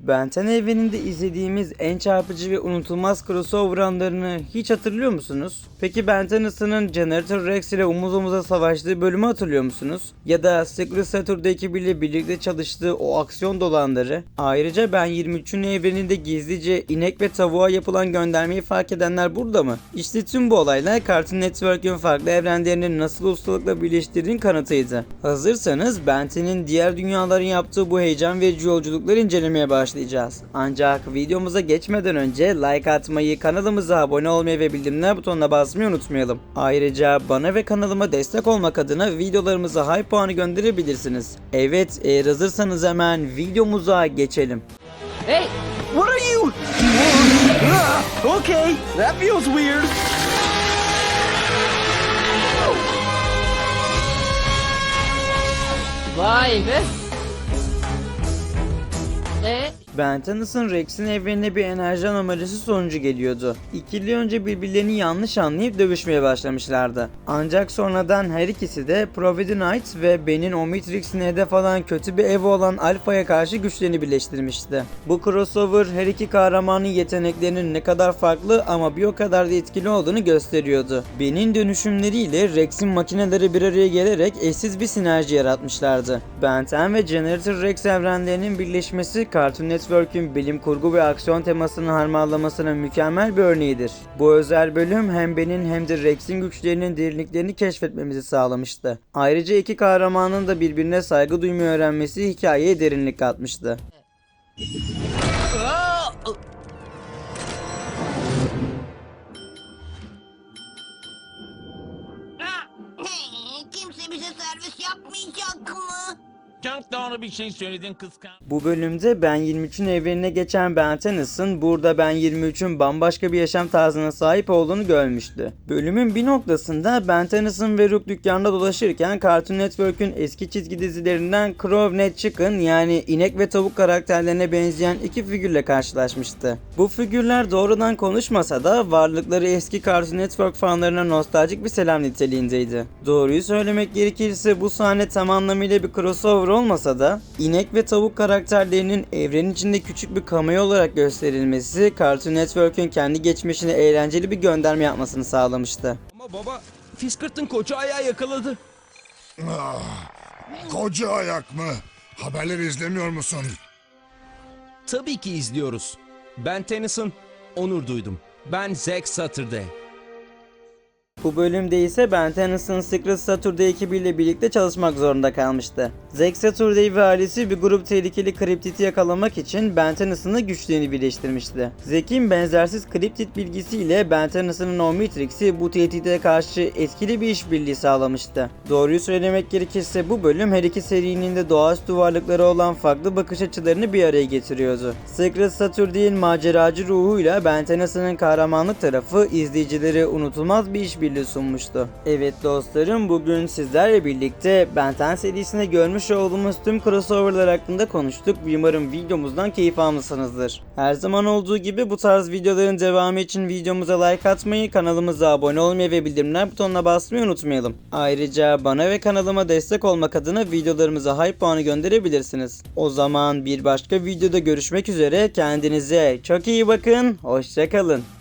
Benten evreninde izlediğimiz en çarpıcı ve unutulmaz crossover anlarını hiç hatırlıyor musunuz? Peki Benten ısının Generator Rex ile omuz omuza savaştığı bölümü hatırlıyor musunuz? Ya da Secret Saturday ekibiyle birlikte çalıştığı o aksiyon dolu anları? Ayrıca Ben 23'ün evreninde gizlice inek ve tavuğa yapılan göndermeyi fark edenler burada mı? İşte tüm bu olaylar Cartoon Network'ün farklı evrenlerini nasıl ustalıkla birleştirdiğinin kanıtıydı. Hazırsanız Benten'in diğer dünyaların yaptığı bu heyecan verici yolculukları incelemeye başlayacağız. Ancak videomuza geçmeden önce like atmayı, kanalımıza abone olmayı ve bildirimler butonuna basmayı unutmayalım. Ayrıca bana ve kanalıma destek olmak adına videolarımıza high puanı gönderebilirsiniz. Evet eğer hazırsanız hemen videomuza geçelim. Hey! What are you? Okay, that feels weird. Vay be! Ben Tennys'ın Rex'in evrenine bir enerji anomalisi sonucu geliyordu. İkili önce birbirlerini yanlış anlayıp dövüşmeye başlamışlardı. Ancak sonradan her ikisi de Providence ve Ben'in Omnitrix'in hedef alan kötü bir ev olan Alpha'ya karşı güçlerini birleştirmişti. Bu crossover her iki kahramanın yeteneklerinin ne kadar farklı ama bir o kadar da etkili olduğunu gösteriyordu. Ben'in dönüşümleriyle Rex'in makineleri bir araya gelerek eşsiz bir sinerji yaratmışlardı. Ben 10 ve Generator Rex evrenlerinin birleşmesi Cartoon Network'ün bilim kurgu ve aksiyon temasını harmanlamasının mükemmel bir örneğidir. Bu özel bölüm hem Ben'in hem de Rex'in güçlerinin derinliklerini keşfetmemizi sağlamıştı. Ayrıca iki kahramanın da birbirine saygı duymayı öğrenmesi hikayeye derinlik katmıştı. Kimse bize servis yapmayacak mı? Çok doğru bir şey söyledin kıskan. Bu bölümde Ben 23'ün evrenine geçen Ben Tennys'ın burada Ben 23'ün bambaşka bir yaşam tarzına sahip olduğunu görmüştü. Bölümün bir noktasında Ben Tennys'ın ve Rook dükkanda dolaşırken Cartoon Network'ün eski çizgi dizilerinden Crow Ned Chicken yani inek ve tavuk karakterlerine benzeyen iki figürle karşılaşmıştı. Bu figürler doğrudan konuşmasa da varlıkları eski Cartoon Network fanlarına nostaljik bir selam niteliğindeydi. Doğruyu söylemek gerekirse bu sahne tam anlamıyla bir crossover olmasa da inek ve tavuk karakterlerinin evren içinde küçük bir cameo olarak gösterilmesi Cartoon Network'ün kendi geçmişine eğlenceli bir gönderme yapmasını sağlamıştı. Ama baba, Fiskert'ın koca ayağı yakaladı. Koca ayak mı? Haberleri izlemiyor musun? Tabii ki izliyoruz. Ben Tennyson, onur duydum. Ben Zack Saturday. Bu bölümde ise Ben Tennyson'ın Secret Saturday ekibiyle birlikte çalışmak zorunda kalmıştı. Zack Saturday ve ailesi bir grup tehlikeli kriptiti yakalamak için Ben Tennyson'la güçlerini birleştirmişti. Zack'in benzersiz kriptit bilgisiyle Ben Tennyson'ın Omnitrix'i bu tehdide karşı etkili bir işbirliği sağlamıştı. Doğruyu söylemek gerekirse bu bölüm her iki serinin de doğaüstü varlıkları olan farklı bakış açılarını bir araya getiriyordu. Secret Saturday'in maceracı ruhuyla Ben Tennyson'ın kahramanlık tarafı izleyicilere unutulmaz bir işbirliği sunmuştu. Evet dostlarım bugün sizlerle birlikte Ben 10 serisinde görmüş olduğumuz tüm crossoverlar hakkında konuştuk. Umarım videomuzdan keyif almışsınızdır. Her zaman olduğu gibi bu tarz videoların devamı için videomuza like atmayı, kanalımıza abone olmayı ve bildirimler butonuna basmayı unutmayalım. Ayrıca bana ve kanalıma destek olmak adına videolarımıza hype puanı gönderebilirsiniz. O zaman bir başka videoda görüşmek üzere. Kendinize çok iyi bakın. Hoşçakalın.